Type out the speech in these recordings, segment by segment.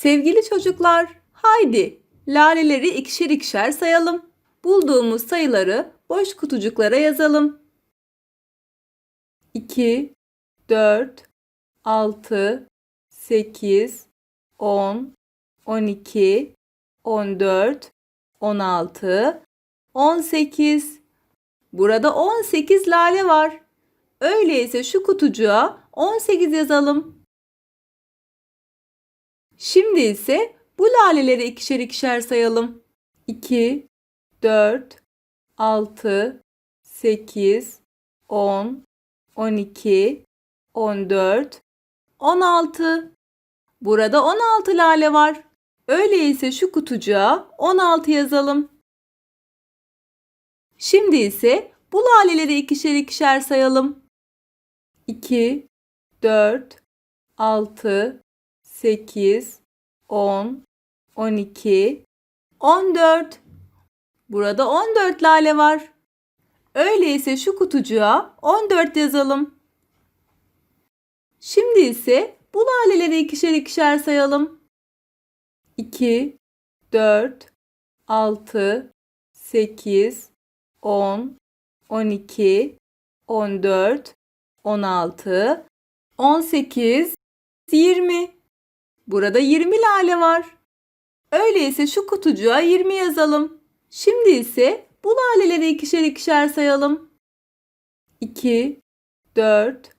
Sevgili çocuklar, haydi laleleri ikişer ikişer sayalım. Bulduğumuz sayıları boş kutucuklara yazalım. 2, 4, 6, 8, 10, 12, 14, 16, 18. Burada 18 lale var. Öyleyse şu kutucuğa 18 yazalım. Şimdi ise bu laleleri ikişer ikişer sayalım. 2, 4, 6, 8, 10, 12, 14, 16. Burada 16 lale var. Öyleyse şu kutucuğa 16 yazalım. Şimdi ise bu laleleri ikişer ikişer sayalım. 2, 4, 6, 8, 10, 12, 14. Burada 14 lale var. Öyleyse şu kutucuğa 14 yazalım. Şimdi ise bu laleleri ikişer ikişer sayalım. 2, 4, 6, 8, 10, 12, 14, 16, 18, 20. Burada 20 lale var. Öyleyse şu kutucuğa 20 yazalım. Şimdi ise bu laleleri ikişer ikişer sayalım. 2, 4,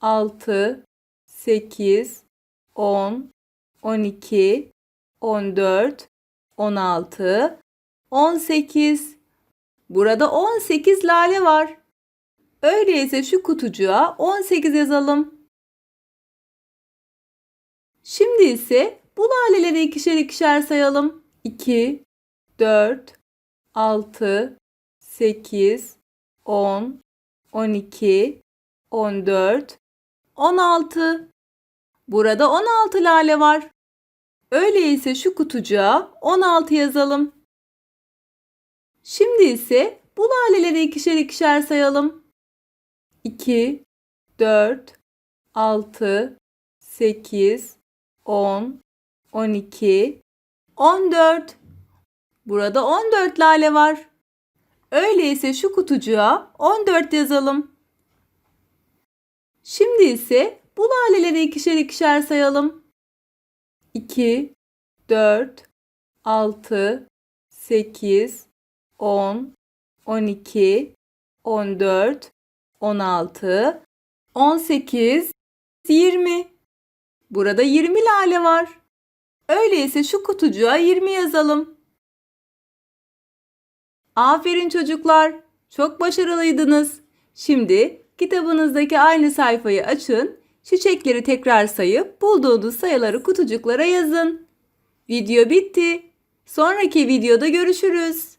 6, 8, 10, 12, 14, 16, 18. Burada 18 lale var. Öyleyse şu kutucuğa 18 yazalım. Şimdi ise bu laleleri ikişer ikişer sayalım. 2, 4, 6, 8, 10, 12, 14, 16. Burada 16 lale var. Öyleyse şu kutucuğa 16 yazalım. Şimdi ise bu laleleri ikişer ikişer sayalım. 2, 4, 6, 8, 10, 12, 14. Burada 14 lale var. Öyleyse şu kutucuğa 14 yazalım. Şimdi ise bu laleleri ikişer ikişer sayalım. 2, 4, 6, 8, 10, 12, 14, 16, 18, 20. Burada 20 lale var. Öyleyse şu kutucuğa 20 yazalım. Aferin çocuklar. Çok başarılıydınız. Şimdi kitabınızdaki aynı sayfayı açın. Çiçekleri tekrar sayıp bulduğunuz sayıları kutucuklara yazın. Video bitti. Sonraki videoda görüşürüz.